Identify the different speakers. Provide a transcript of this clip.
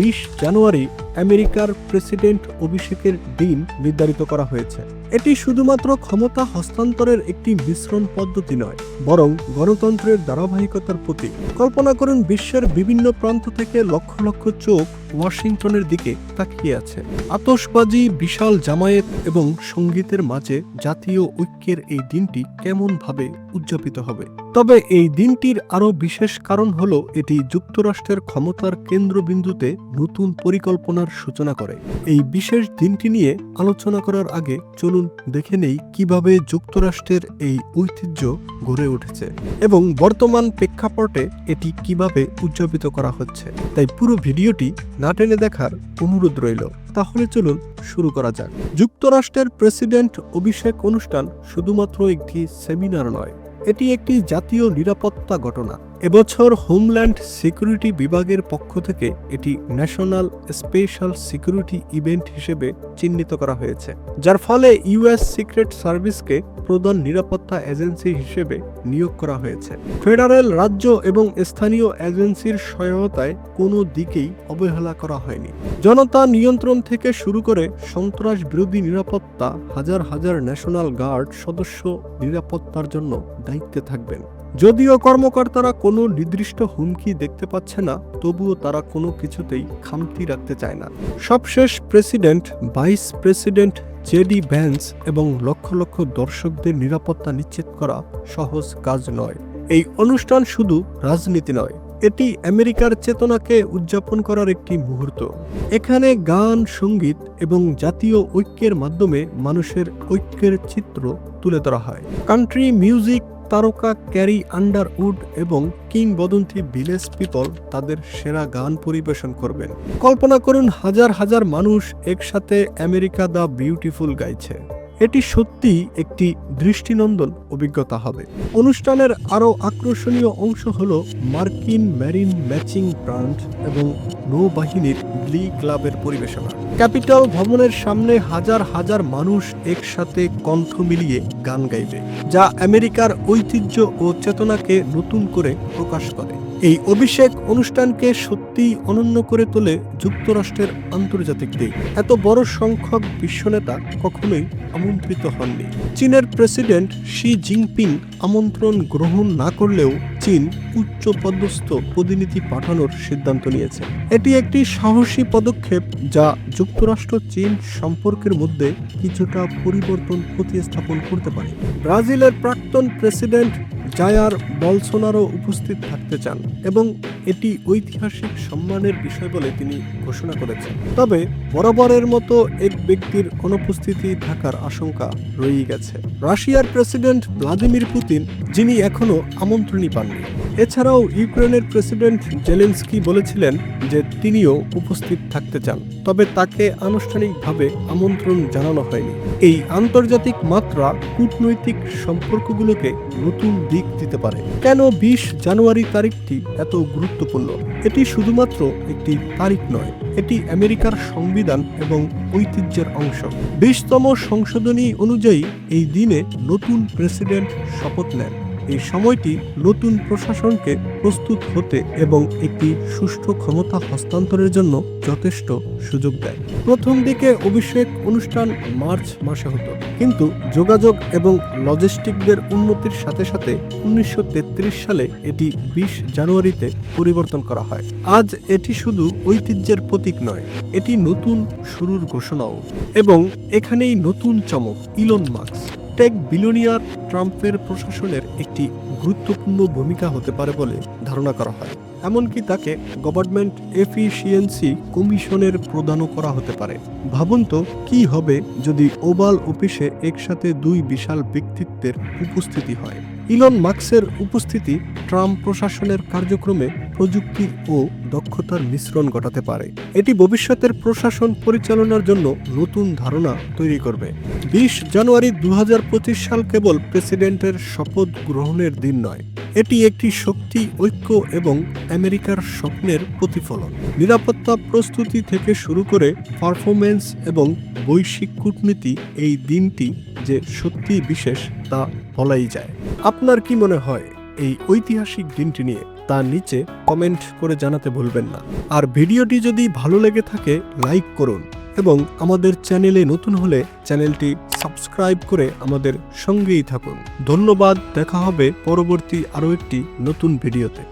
Speaker 1: বিশ জানুয়ারি আমেরিকার প্রেসিডেন্ট অভিষেকের দিন নির্ধারিত করা হয়েছে। এটি শুধুমাত্র ক্ষমতা হস্তান্তরের একটি মিশ্রণ পদ্ধতি নয়, বরং গণতন্ত্রের ধারাবাহিকতার প্রতীক। কল্পনা করুন বিশ্বের বিভিন্ন প্রান্ত থেকে লক্ষ লক্ষ চোখ ওয়াশিংটনের দিকে তাকিয়ে আছে। আতশবাজি, বিশাল জামায়াত এবং সঙ্গীতের মাঝে জাতীয় ঐক্যের এই দিনটি কেমন ভাবে উদযাপিত হবে? তবে এই দিনটির আরও বিশেষ কারণ হল এটি যুক্তরাষ্ট্রের ক্ষমতার কেন্দ্রবিন্দুতে নতুন পরিকল্পনার সূচনা করে। এই বিশেষ দিনটি নিয়ে আলোচনা করার আগে চলুন দেখে নেই কীভাবে যুক্তরাষ্ট্রের এই ঐতিহ্য গড়ে উঠেছে এবং বর্তমান প্রেক্ষাপটে এটি কীভাবে উদযাপিত করা হচ্ছে। তাই পুরো ভিডিওটি না টেনে দেখার অনুরোধ রইল। তাহলে চলুন শুরু করা যাক। যুক্তরাষ্ট্রের প্রেসিডেন্ট অভিষেক অনুষ্ঠান শুধুমাত্র একটি সেমিনার নয়, এটি একটি জাতীয় নিরাপত্তা ঘটনা। এবছর হোমল্যান্ড সিকিউরিটি বিভাগের পক্ষ থেকে এটি ন্যাশনাল স্পেশাল সিকিউরিটি ইভেন্ট হিসেবে চিহ্নিত করা হয়েছে, যার ফলে ইউএস সিক্রেট সার্ভিসকে প্রধান নিরাপত্তা এজেন্সি হিসেবে নিয়োগ করা হয়েছে। ফেডারেল রাজ্য এবং স্থানীয় এজেন্সির সহায়তায় কোনো দিকেই অবহেলা করা হয়নি। জনতা নিয়ন্ত্রণ থেকে শুরু করে সন্ত্রাস বিরোধী নিরাপত্তা হাজার হাজার ন্যাশনাল গার্ড সদস্য নিরাপত্তার জন্য দায়িত্বে থাকবেন। যদিও কর্মকর্তারা কোনো নির্দিষ্ট হুমকি দেখতে পাচ্ছে না, তবুও তারা কোনো কিছুতেই খামতি রাখতে চায় না। সবশেষ president, vice president JD Vance এবং লক্ষ লক্ষ দর্শকদের নিরাপত্তা নিশ্চিত করা সহজ কাজ নয়। এই অনুষ্ঠান শুধু রাজনীতি নয়, এটি আমেরিকার চেতনাকে উদযাপন করার একটি মুহূর্ত। এখানে গান, সংগীত এবং জাতীয় ঐক্যের মাধ্যমে মানুষের ঐক্যের চিত্র তুলে ধরা হয়। কান্ট্রি মিউজিক তারকা ক্যারি আন্ডারউড এবং কিংবদন্তি ভিলেজ পিপল তাদের সেরা গান পরিবেশন করবেন। কল্পনা করুন হাজার হাজার মানুষ একসাথে আমেরিকা দ্য বিউটিফুল গাইছে। এটি সত্যি একটি দৃষ্টিনন্দন অভিজ্ঞতা হবে। অনুষ্ঠানের আরও আকর্ষণীয় অংশ হল মার্কিন ম্যারিন ম্যাচিং ব্রান্ড এবং নৌবাহিনীর ব্লি ক্লাবের পরিবেশনা। ক্যাপিটাল ভবনের সামনে হাজার হাজার মানুষ একসাথে কণ্ঠ মিলিয়ে গান গাইবে, যা আমেরিকার ঐতিহ্য ও চেতনাকে নতুন করে প্রকাশ করে। এই অভিষেক অনুষ্ঠানকে সত্যিই অনন্য করে তোলে যুক্তরাষ্ট্রের আন্তর্জাতিক দিক। এত বড় সংখ্যক বিশ্বনেতা কখনোই আমন্ত্রিত হননি। চীনের প্রেসিডেন্ট শি জিনপিং আমন্ত্রণ গ্রহণ না করলেও চীন উচ্চ পদস্থ প্রতিনিধি পাঠানোর সিদ্ধান্ত নিয়েছে। এটি একটি সাহসী পদক্ষেপ যা যুক্তরাষ্ট্র চীন সম্পর্কের মধ্যে কিছুটা পরিবর্তন প্রতিস্থাপন করতে পারে। ব্রাজিলের প্রাক্তন প্রেসিডেন্ট জায়ার বলসোনারও উপস্থিত থাকতে চান এবং এটি ঐতিহাসিক সম্মানের বিষয় বলে তিনি ঘোষণা করেছেন। তবে বরাবরের মতো এক ব্যক্তির অনুপস্থিতি থাকার আশঙ্কা রয়েই গেছে। রাশিয়ার প্রেসিডেন্ট ভ্লাদিমির পুতিন, যিনি এখনও আমন্ত্রণই পাননি। এছাড়াও ইউক্রেনের প্রেসিডেন্ট জেলেন্সকি বলেছিলেন যে তিনিও উপস্থিত থাকতে চান, তবে তাকে আনুষ্ঠানিকভাবে আমন্ত্রণ জানানো হয়নি। এই আন্তর্জাতিক মাত্রা কূটনৈতিক সম্পর্কগুলোকে নতুন দিক দিতে পারে। কেন বিশ জানুয়ারি তারিখটি এত গুরুত্বপূর্ণ? এটি শুধুমাত্র একটি তারিখ নয়, এটি আমেরিকার সংবিধান এবং ঐতিহ্যের অংশ। বিশতম সংশোধনী অনুযায়ী এই দিনে নতুন প্রেসিডেন্ট শপথ নেন। এই সময়টি নতুন প্রশাসনকে প্রস্তুত হতে এবং একটি সুষ্ঠু ক্ষমতা হস্তান্তরের জন্য যথেষ্ট সুযোগ দেয়। প্রথম দিকে অভিষেক অনুষ্ঠান মার্চ মাসে হতো, কিন্তু যোগাযোগ এবং লজিস্টিকদের উন্নতির সাথে সাথে উনিশশো তেত্রিশ সালে এটি বিশ জানুয়ারিতে পরিবর্তন করা হয়। আজ এটি শুধু ঐতিহ্যের প্রতীক নয়, এটি নতুন শুরুর ঘোষণাও। এবং এখানেই নতুন চমক, ইলন মার্কস টেক বিলিয়নিয়ার ট্রাম্পের প্রশাসনের একটি গুরুত্বপূর্ণ ভূমিকা হতে পারে বলে ধারণা করা হয়। এমনকি তাকে গভর্নমেন্ট এফিসিয়েন্সি কমিশনের প্রদানও করা হতে পারে। ভাবুন তো, কি হবে যদি ওবাল অফিসে একসাথে দুই বিশাল ব্যক্তিত্বের উপস্থিতি হয়? ইলন মার্কসের উপস্থিতি ট্রাম্প প্রশাসনের কার্যক্রমে প্রযুক্তি ও দক্ষতার মিশ্রণ ঘটাতে পারে। এটি ভবিষ্যতের প্রশাসন পরিচালনার জন্য নতুন ধারণা তৈরি করবে। বিশ জানুয়ারি দু হাজার পঁচিশ সাল কেবল প্রেসিডেন্টের শপথ গ্রহণের দিন নয়। এটি একটি শক্তি, ঐক্য এবং আমেরিকার স্বপ্নের প্রতিফলন। নিরাপত্তা প্রস্তুতি থেকে শুরু করে পারফরমেন্স এবং বৈশ্বিক কূটনীতি এই দিনটি যে সত্যি বিশেষ তা বলাই যায়। আপনার কি মনে হয় এই ঐতিহাসিক দিনটি নিয়ে? তা নিচে কমেন্ট করে জানাতে ভুলবেন না। আর ভিডিওটি যদি ভালো লেগে থাকে, লাইক করুন। এবং আমাদের চ্যানেলে নতুন হলে চ্যানেলটি সাবস্ক্রাইব করে আমাদের সঙ্গেই থাকুন। ধন্যবাদ, দেখা হবে পরবর্তী আরও একটি নতুন ভিডিওতে।